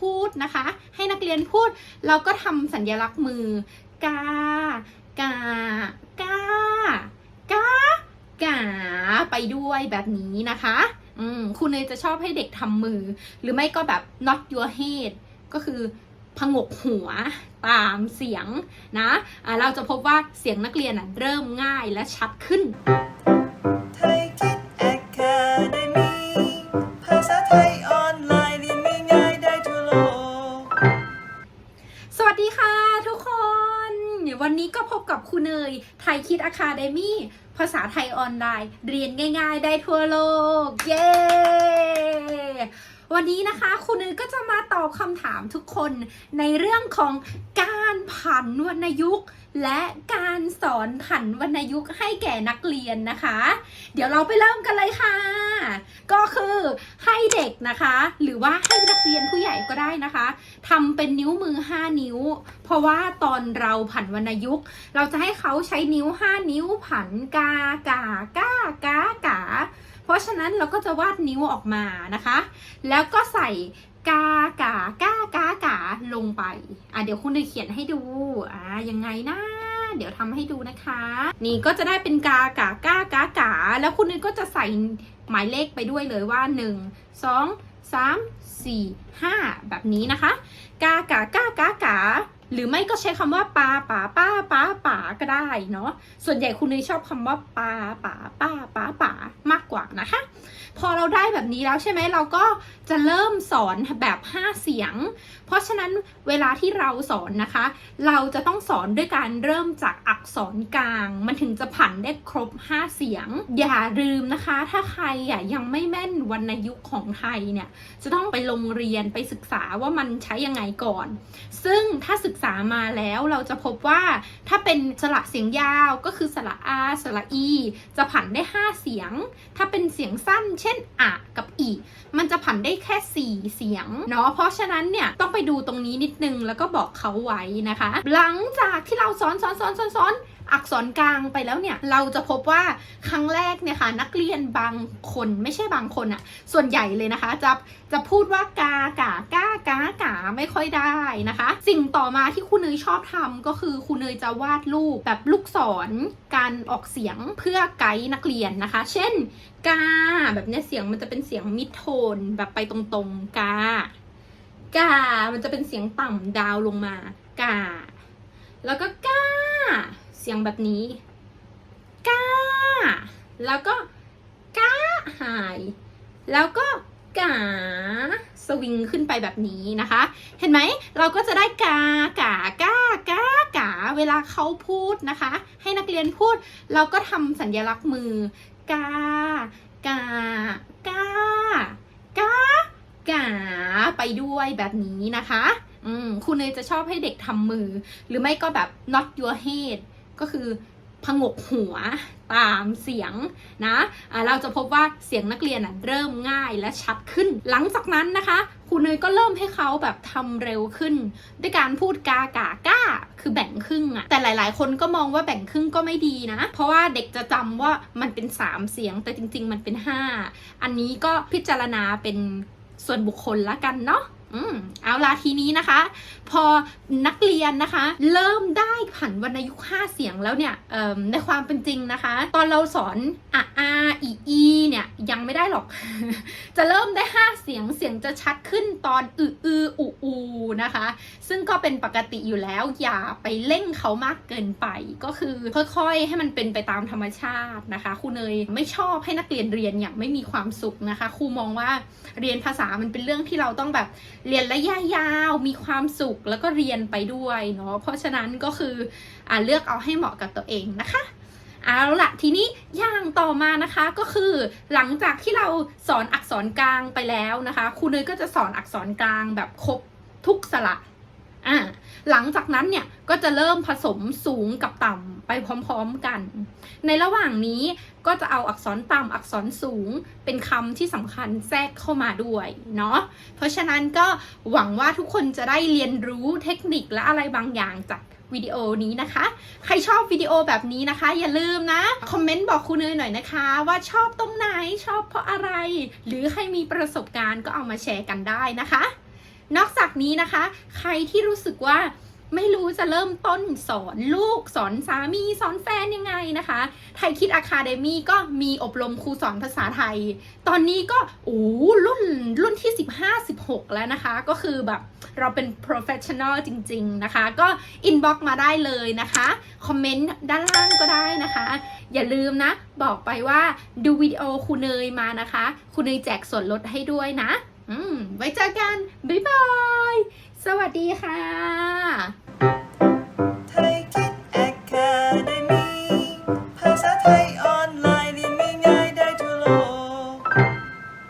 พูดนะคะ ให้นักเรียนพูดเราก็ทำสัญลักษณ์มือกากากากากาไปด้วยแบบนี้นะคะอืมครูเนยจะชอบให้เด็กทำมือ หรือไม่ก็แบบ not your head ก็คือพงกหัวตามเสียงนะอ่าเราจะพบว่าเสียงนักเรียนเริ่มง่ายและชัดขึ้น สวัสดีค่ะทุกคน วันนี้ก็พบกับคุณเนยไทยคิดอะคาเดมี่ภาษาไทยออนไลน์ เรียนง่าย ๆ ได้ทั่วโลก เย้ วันนี้นะคะคุณเนยก็จะมาตอบคำถามทุกคนในเรื่องของการ ผันวรรณยุกต์ และการสอนผันวรรณยุกต์ให้แก่นักเรียนนะคะ เดี๋ยวเราไปเริ่มกันเลยค่ะ ก็คือให้เด็กนะคะ หรือว่าให้นักเรียนผู้ใหญ่ก็ได้นะคะทำเป็นนิ้วมือ 5 นิ้ว เพราะว่าตอนเราผันวรรณยุกต์ เราจะให้เขาใช้นิ้ว 5 นิ้วผันกากากากากาเพราะฉะนั้นเราก็จะวาดนิ้วออกมานะคะ แล้วก็ใส่กากากา ลงไป อะเดี๋ยวคุณจะเขียนให้ดู อ่ายังไงนะ เดี๋ยวทำให้ดูนะคะ นี่ก็จะได้เป็นกากาก้ากากา แล้วคุณก็จะใส่หมายเลขไปด้วยเลยว่า 1 2 3 4 5 แบบนี้นะคะ กากาก้ากากา หรือไม่ก็ใช้คำว่าปาป๋าป้าป้าป๋าก็ได้เนาะส่วนใหญ่คุณเนยชอบคำว่าปาป๋าป้าป้าป๋ามากกว่านะคะ พอเราได้แบบนี้แล้วใช่ไหมเราก็จะเริ่มสอนแบบ5เสียง เพราะฉะนั้นเวลาที่เราสอนนะคะ เราจะต้องสอนด้วยการเริ่มจากอักษรกลาง มันถึงจะผันได้ครบ 5 เสียง อย่าลืมนะคะ ถ้าใครอะยังไม่แม่นวรรณยุกต์ของไทยเนี่ยจะต้องไปโรงเรียนไปศึกษาว่ามันใช้ยังไงก่อน ซึ่งถ้าศึกษามาแล้วเราจะพบว่าถ้าเป็นสระเสียงยาวก็คือสระอาสระอี จะผันได้ 5 เสียง ถ้าเป็นเสียงสั้น เช่นอะกับอีมันจะผันได้แค่ 4 เสียงเนาะเพราะฉะนั้นเนี่ยต้องไปดูตรงนี้นิดนึงแล้วก็บอกเขาไว้นะคะ หลังจากที่เราสอนสอนสอนสอนสอนอักษรกลางไปแล้วเนี่ย เราจะพบว่าครั้งแรกเนี่ยค่ะนักเรียนบางคนไม่ใช่บางคนอะส่วนใหญ่เลยนะคะ จะจะพูดว่ากากากา ไม่ค่อยได้นะคะ สิ่งต่อมาที่ครูเนยชอบทำก็คือครูเนยจะวาดรูปแบบลูกศรการออกเสียงเพื่อไกด์นักเรียนนะคะ เช่นกาแบบเนี้ยเสียงมันจะเป็นเสียงมิดโทนแบบไปตรงๆกากา มันจะเป็นเสียงต่ำดาวลงมากา แล้วก็กา เสียงแบบนี้กา แล้วก็กาหาย แล้วก็ กาสวิงขึ้นไปแบบนี้นะคะ เห็นไหมเราก็จะได้กากากากากาเวลาเขาพูดนะคะ ให้นักเรียนพูด เราก็ทำสัญลักษณ์มือกากากากากาไปด้วยแบบนี้นะคะอืมครูเนยจะชอบให้เด็กทำมือ หรือไม่ก็แบบ not your head ก็คือ พงกหัวตามเสียงนะอ่าเราจะพบว่าเสียงนักเรียนเริ่มง่ายและชัดขึ้น หลังจากนั้นนะคะครูเนยก็เริ่มให้เขาแบบทำเร็วขึ้น ด้วยการพูดกากาก้า คือแบ่งครึ่งอะแต่หลาย ๆ คนก็มองว่าแบ่งครึ่งก็ไม่ดีนะ เพราะว่าเด็กจะจำว่ามันเป็น 3 เสียงแต่จริง ๆ มันเป็น 5 อันนี้ก็พิจารณาเป็นส่วนบุคคลละกันเนาะ อืมเอาล่ะทีนี้นะคะ พอนักเรียนนะคะ เริ่มได้ผันวรรณยุกต์5เสียงแล้วเนี่ยในความเป็นจริงนะคะ ตอนเราสอนอะอาอีอีเนี่ย ไม่ได้หรอก จะเริ่มได้ 5 เสียงเสียงจะชัดขึ้นตอนอืออืออูอูนะคะ ซึ่งก็เป็นปกติอยู่แล้วอย่าไปเร่งเขามากเกินไป ก็คือค่อยๆ ให้มันเป็นไปตามธรรมชาตินะคะครูเนยไม่ชอบให้นักเรียนเรียนอย่างไม่มีความสุขนะคะครูมองว่าเรียนภาษามันเป็นเรื่องที่เราต้องแบบเรียนระยะยาวมีความสุขแล้วก็เรียนไปด้วยเนาะเพราะฉะนั้นก็คืออ่าเลือกเอาให้เหมาะกับตัวเองนะคะ เอาละทีนี้อย่างต่อมานะคะก็คือหลังจากที่เราสอนอักษรกลางไปแล้วนะคะครูเนยก็จะสอนอักษรกลางแบบครบทุกสระอ่าหลังจากนั้นเนี่ยก็จะเริ่มผสมสูงกับต่ำไปพร้อมๆกัน ในระหว่างนี้ก็จะเอาอักษรต่ำอักษรสูงเป็นคำที่สำคัญแทรกเข้ามาด้วยเนาะเพราะฉะนั้นก็หวังว่าทุกคนจะได้เรียนรู้เทคนิคและอะไรบางอย่างจาก วิดีโอนี้นะคะ ใครชอบวิดีโอแบบนี้นะคะ อย่าลืมนะ คอมเมนต์บอกครูเนยหน่อยนะคะ ว่าชอบตรงไหนชอบเพราะอะไร หรือใครมีประสบการณ์ก็เอามาแชร์กันได้นะคะ นอกจากจากนี้นะคะ ใครที่รู้สึกว่า ไม่รู้จะเริ่มต้นสอนลูกสอนสามีสอนแฟนยังไงนะคะ ไทยคิดอะคาเดมี่ก็มีอบรมครูสอนภาษาไทย ตอนนี้ก็โอ้รุ่นรุ่นที่ 15 16 แล้วนะคะ ก็คือแบบเราเป็น professional จริง ๆ นะคะ ก็ inbox มาได้เลยนะคะ คอมเมนต์ด้านล่างก็ได้นะคะ อย่าลืมนะ บอกไปว่าดูวิดีโอครูเนยมานะคะครูเนยแจกส่วนลดให้ด้วยนะ อืม ไว้เจอกัน บ๊ายบาย สวัสดีค่ะ